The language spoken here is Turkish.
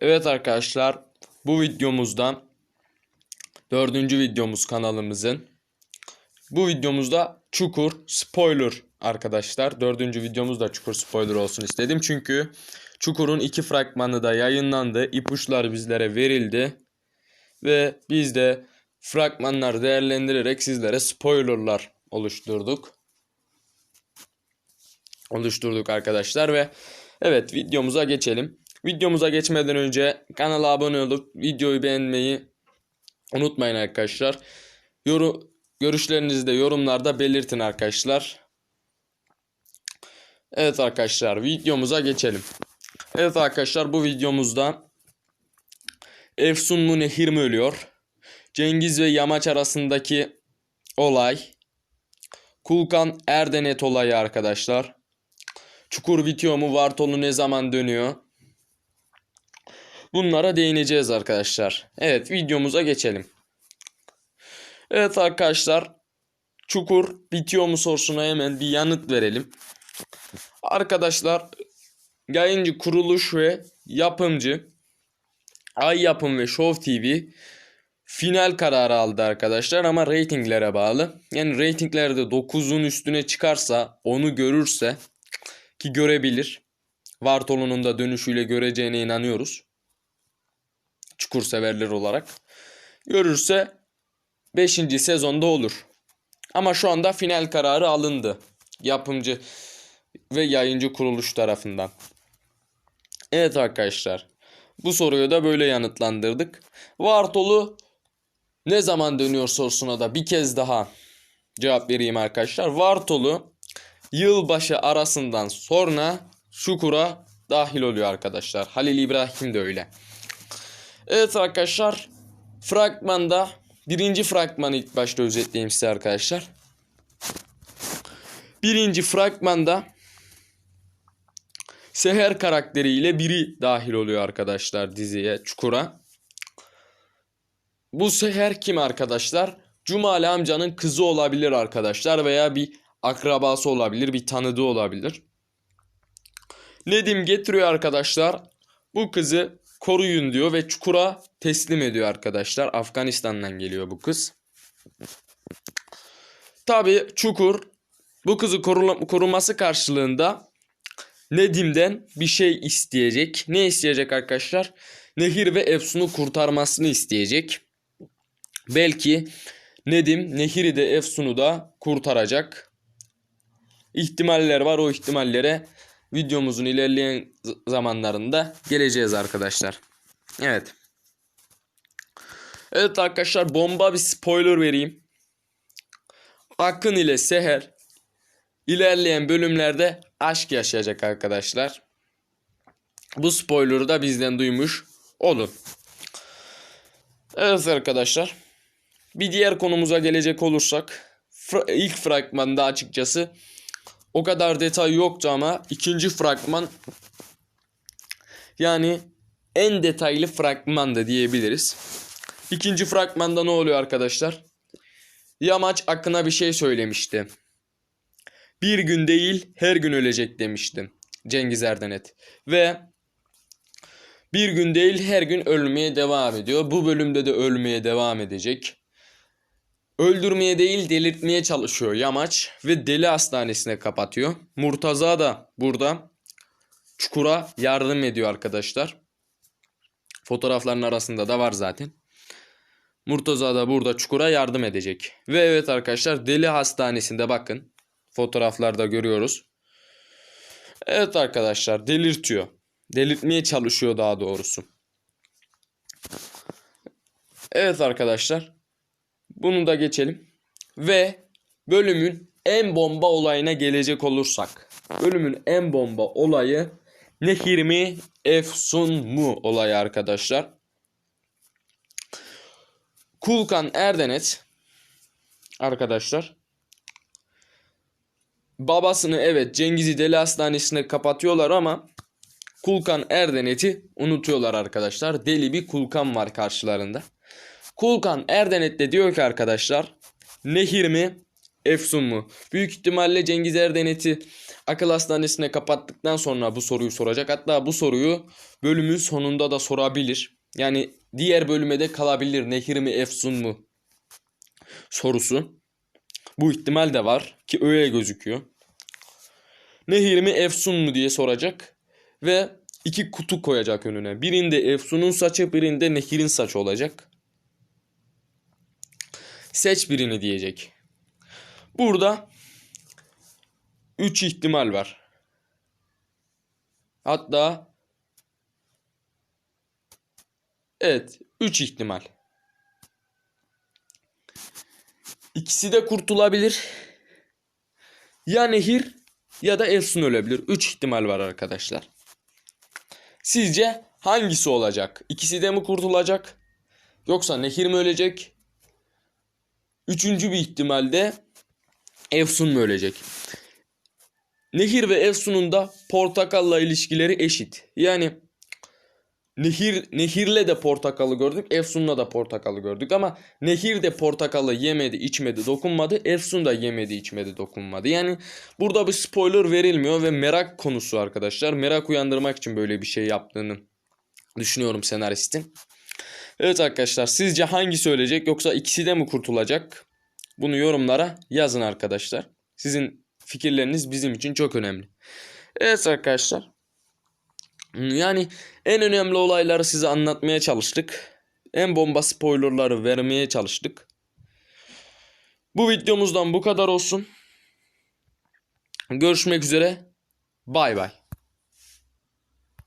Evet arkadaşlar bu videomuzda dördüncü videomuz kanalımızın. Bu videomuzda Çukur spoiler arkadaşlar. Dördüncü videomuz da Çukur spoiler olsun istedim. Çünkü Çukur'un iki fragmanı da yayınlandı. İpuçları bizlere verildi. Ve biz de fragmanları değerlendirerek sizlere spoilerlar oluşturduk. Oluşturduk arkadaşlar ve evet videomuza geçelim. Videomuza geçmeden önce kanala abone olup videoyu beğenmeyi unutmayın arkadaşlar. Yoru görüşlerinizi de yorumlarda belirtin arkadaşlar. Evet arkadaşlar videomuza geçelim. Evet arkadaşlar bu videomuzda Efsun Nehir mi ölüyor? Cengiz ve Yamaç arasındaki olay. Kulkan Erdenet olayı arkadaşlar. Çukur bitiyor mu? Vartolu ne zaman dönüyor? Bunlara değineceğiz arkadaşlar. Evet videomuza geçelim. Evet arkadaşlar. Çukur bitiyor mu sorusuna hemen bir yanıt verelim. Arkadaşlar yayıncı kuruluş ve yapımcı Ay Yapım ve Show TV final kararı aldı arkadaşlar ama reytinglere bağlı. Yani reytinglerde 9'un üstüne çıkarsa onu görürse ki görebilir. Vartolu'nun da dönüşüyle göreceğine inanıyoruz. Çukur severler olarak. Görürse 5. sezonda olur. Ama şu anda final kararı alındı. Yapımcı ve yayıncı kuruluş tarafından. Evet arkadaşlar. Bu soruyu da böyle yanıtlandırdık. Vartolu ne zaman dönüyor sorusuna da bir kez daha cevap vereyim arkadaşlar. Vartolu yılbaşı arasından sonra Şukur'a dahil oluyor arkadaşlar. Halil İbrahim de öyle. Evet arkadaşlar fragmanda birinci fragmanı ilk başta özetleyeyim size arkadaşlar. Birinci fragmanda Seher karakteriyle biri dahil oluyor arkadaşlar diziye, Çukur'a. Bu Seher kim arkadaşlar? Cumali amcanın kızı olabilir arkadaşlar veya bir akrabası olabilir, bir tanıdığı olabilir. Nedim getiriyor arkadaşlar. Bu kızı koruyun diyor ve Çukur'a teslim ediyor arkadaşlar. Afganistan'dan geliyor bu kız. Tabi Çukur bu kızı koruması karşılığında Nedim'den bir şey isteyecek. Ne isteyecek arkadaşlar? Nehir ve Efsun'u kurtarmasını isteyecek. Belki Nedim Nehir'i de Efsun'u da kurtaracak. İhtimaller var. O ihtimallere videomuzun ilerleyen zamanlarında geleceğiz arkadaşlar. Evet. Evet arkadaşlar bomba bir spoiler vereyim. Akın ile Seher ilerleyen bölümlerde aşk yaşayacak arkadaşlar. Bu spoiler'ı da bizden duymuş olun. Evet arkadaşlar. Bir diğer konumuza gelecek olursak ilk fragmanda açıkçası o kadar detay yoktu ama ikinci fragman yani en detaylı fragman da diyebiliriz. İkinci fragmanda ne oluyor arkadaşlar? Yamaç Akın'a bir şey söylemişti. Bir gün değil her gün ölecek demiştim Cengiz Erdenet. Ve bir gün değil her gün ölmeye devam ediyor. Bu bölümde de ölmeye devam edecek. Öldürmeye değil delirtmeye çalışıyor Yamaç ve deli hastanesine kapatıyor. Murtaza da burada Çukur'a yardım ediyor arkadaşlar. Fotoğrafların arasında da var zaten. Murtaza da burada Çukur'a yardım edecek. Ve evet arkadaşlar deli hastanesinde bakın. Fotoğraflarda görüyoruz. Evet arkadaşlar delirtiyor. Delirtmeye çalışıyor daha doğrusu. Evet arkadaşlar. Bunu da geçelim. Ve bölümün en bomba olayına gelecek olursak. Bölümün en bomba olayı Nehir mi Efsun mu olayı arkadaşlar. Kulkan Erdenet arkadaşlar babasını evet Cengiz'i deli hastanesine kapatıyorlar ama Kulkan Erdenet'i unutuyorlar arkadaşlar. Deli bir Kulkan var karşılarında. Kulkan Erdenet de diyor ki arkadaşlar Nehir mi Efsun mu? Büyük ihtimalle Cengiz Erdenet'i akıl hastanesine kapattıktan sonra bu soruyu soracak. Hatta bu soruyu bölümün sonunda da sorabilir. Yani diğer bölüme de kalabilir. Nehir mi Efsun mu sorusu. Bu ihtimal de var ki öyle gözüküyor. Nehir mi Efsun mu diye soracak ve iki kutu koyacak önüne. Birinde Efsun'un saçı, birinde Nehir'in saçı olacak. Seç birini diyecek. Burada 3 ihtimal var. Hatta evet 3 ihtimal. İkisi de kurtulabilir. Ya Nehir ya da Efsun ölebilir. 3 ihtimal var arkadaşlar. Sizce hangisi olacak? İkisi de mi kurtulacak? Yoksa Nehir mi ölecek? Üçüncü bir ihtimalde Efsun mu ölecek? Nehir ve Efsun'un da portakalla ilişkileri eşit. Yani Nehir Nehir'le de portakalı gördük, Efsun'la da portakalı gördük ama Nehir de portakalı yemedi, içmedi, dokunmadı. Efsun da yemedi, içmedi, dokunmadı. Yani burada bir spoiler verilmiyor ve merak konusu arkadaşlar. Merak uyandırmak için böyle bir şey yaptığını düşünüyorum senaristin. Evet arkadaşlar sizce hangisi ölecek yoksa ikisi de mi kurtulacak? Bunu yorumlara yazın arkadaşlar. Sizin fikirleriniz bizim için çok önemli. Evet arkadaşlar. Yani en önemli olayları size anlatmaya çalıştık. En bomba spoilerları vermeye çalıştık. Bu videomuzdan bu kadar olsun. Görüşmek üzere. Bay bay.